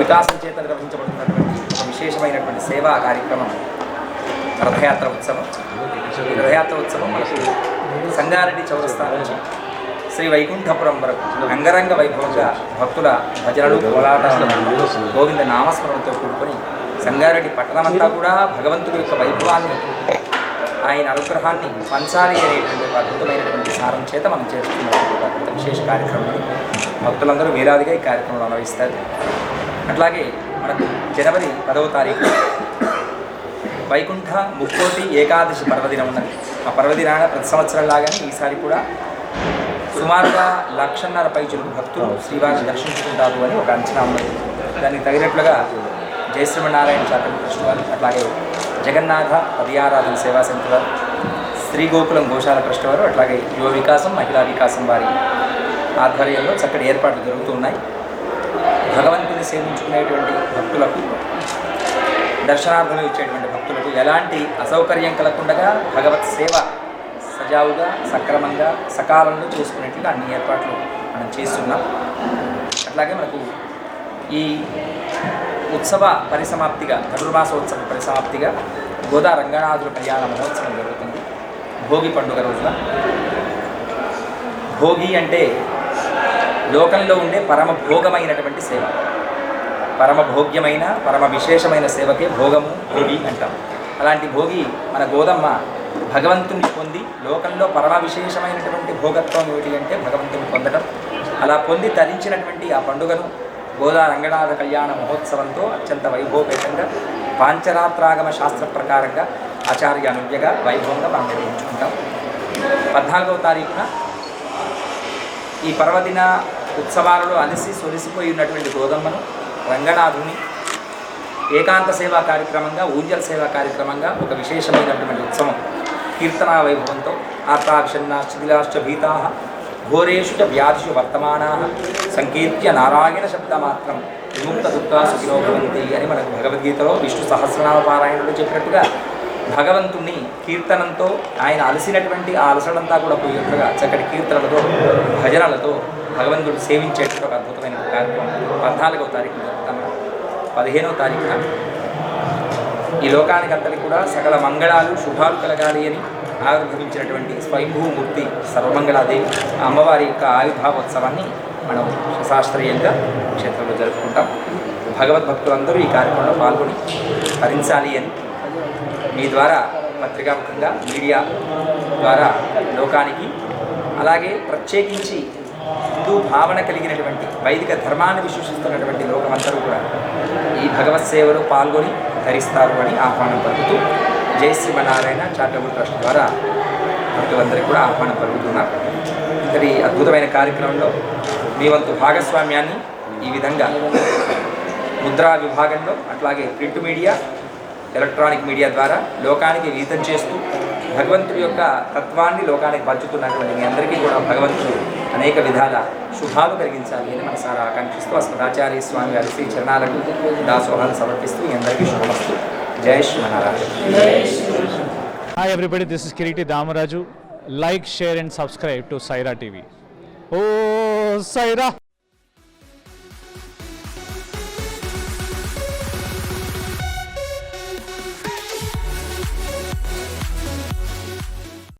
వికాసం చేత నిర్వహించబడుతున్నటువంటి ఒక విశేషమైనటువంటి సేవా కార్యక్రమం రథయాత్ర ఉత్సవం. ఈ రథయాత్ర ఉత్సవం మనకి సంగారెడ్డి చౌరస్తా నుంచి శ్రీ వైకుంఠపురం వరకు అంగరంగ వైభవంగా భక్తుల భజనలు కోలాటాలు గోవింద నామస్మరణతో కూడుకొని సంగారెడ్డి పట్టణమంతా కూడా భగవంతుడి యొక్క వైభవాన్ని ఆయన అనుగ్రహాన్ని పంచాలి అనేటువంటి అద్భుతమైనటువంటి సారం చేత మనం చేస్తున్నటువంటి విశేష కార్యక్రమాలు భక్తులందరూ వేలాదిగా ఈ కార్యక్రమాలు అనుభవిస్తారు. అట్లాగే మనకు జనవరి పదవ తారీఖు వైకుంఠ ముక్కోటి ఏకాదశి పర్వదినం ఉన్నది. ఆ పర్వదినాన ప్రతి సంవత్సరం లాగానే ఈసారి కూడా సుమారుగా లక్షన్నర పైచులు భక్తులు శ్రీవారిని దర్శించుకుంటారు అని ఒక అంచనా ఉన్నది. దానికి తగినట్లుగా జయశ్రీమన్నారాయణ చారిటబుల్ ట్రస్ట్ వారు అట్లాగే జగన్నాథ పదియారాధన సేవా సెంటర్ వారు శ్రీ గోకులం గోశాల ట్రస్ట్ వారు అట్లాగే యువ వికాసం మహిళా వికాసం వారి ఆధ్వర్యంలో చక్కటి ఏర్పాట్లు జరుగుతూ ఉన్నాయి. భగవంతుని సేవించుకునేటువంటి భక్తులకు దర్శనార్థం ఇచ్చేటువంటి భక్తులకు ఎలాంటి అసౌకర్యం కలగకుండా భగవత్ సేవ సజావుగా సక్రమంగా సకాలంలో చేసుకునేట్టుగా అన్ని ఏర్పాట్లు మనం చేస్తున్నాం. అట్లాగే మనకు ఈ ఉత్సవ పరిసమాప్తిగా ధనుర్మాసోత్సవ పరిసమాప్తిగా గోదా రంగనాథుల కళ్యాణ మహోత్సవం జరుగుతుంది. భోగి పండుగ రోజున. భోగి అంటే లోకంలో ఉండే పరమ భోగమైనటువంటి సేవ. పరమ భోగ్యమైన పరమ విశేషమైన సేవకే భోగము భోగి అంటాం. అలాంటి భోగి మన గోదమ్మ భగవంతుని పొంది లోకంలో పరమ విశేషమైనటువంటి భోగత్వం ఏమిటి అంటే భగవంతుని పొందడం అలా పొంది తరించినటువంటి ఆ పండుగను గోదా రంగనాథ కళ్యాణ మహోత్సవంతో అత్యంత వైభవపేతంగా పాంచరాత్రాగమ శాస్త్ర ప్రకారంగా ఆచార్య అనుజ్ఞగా వైభవంగా మనం నిర్వహించుకుంటాం. పద్నాలుగవ తారీఖున ఈ పర్వదిన ఉత్సవాలలో అలసి సొలిసిపోయి ఉన్నటువంటి గోదమ్మను రంగనాథుని ఏకాంత సేవా కార్యక్రమంగా ఊంజల్ సేవా కార్యక్రమంగా ఒక విశేషమైనటువంటి ఉత్సవం కీర్తనా వైభవంతో ఆర్తాక్షన్నాశ్చ శిథిలాశ్చ భీతా ఘోరేషు చ వ్యాధిషు వర్తమానా సంకీర్త్య నారాయణ శబ్దమాత్రం విముక్త దుఃఖాసు భవంతి అని మనకు భగవద్గీతలో విష్ణు సహస్రనామ పారాయణలో చెప్పినట్టుగా భగవంతుణ్ణి కీర్తనంతో ఆయన అలసినటువంటి ఆ అలసడంతా కూడా పోయేట్టుగా చక్కటి కీర్తనలతో భజనలతో భగవంతుడు సేవించేటువంటి ఒక అద్భుతమైన కార్యక్రమం. పద్నాలుగవ తారీఖు చెప్తాను పదిహేనవ తారీఖున ఈ లోకానికి అంతటి కూడా సకల మంగళాలు శుభాలు కలగాలి అని ఆవిర్భవించినటువంటి స్వయంభూమూర్తి సర్వమంగళాదేవి అమ్మవారి యొక్క ఆవిర్భావోత్సవాన్ని మనం శాస్త్రీయంగా క్షేత్రంలో జరుపుకుంటాం. భగవద్భక్తులందరూ ఈ కార్యక్రమంలో పాల్గొని భరించాలి అని మీ ద్వారా పత్రికాముఖంగా మీడియా ద్వారా లోకానికి అలాగే ప్రత్యేకించి హిందూ భావన కలిగినటువంటి వైదిక ధర్మాన్ని విశ్వసిస్తున్నటువంటి లోకమందరూ కూడా ఈ భగవత్ సేవలో పాల్గొని ధరిస్తారు అని ఆహ్వానం పలుకుతూ జై శ్రీమనారాయణ చారిటబుల్ ట్రస్ట్ ద్వారా భక్తులందరికీ కూడా ఆహ్వానం పలుకుతున్నారు. ఇంతటి అద్భుతమైన కార్యక్రమంలో మీ వంతు భాగస్వామ్యాన్ని ఈ విధంగా ముద్రా విభాగంలో అట్లాగే ప్రింట్ మీడియా ఎలక్ట్రానిక్ మీడియా ద్వారా లోకానికి విహితం చేస్తూ భగవంతుడి యొక్క తత్వాన్ని లోకానికి పంచుతున్నటువంటి మీ అందరికీ కూడా భగవంతుడు అనేక విధాల శుభాలు కలిగించాలి అని మనసారా ఆకాంక్షిస్తూ అస్మదాచార్య స్వామి వారి శ్రీ చరణాలకు దాసోహాలు సమర్పిస్తూ మీ అందరికీ శుభమస్తు. జై శ్రీమహారాజు hi everybody this is Kiriti Damaraju like share and subscribe to Saira TV oh Sye Raa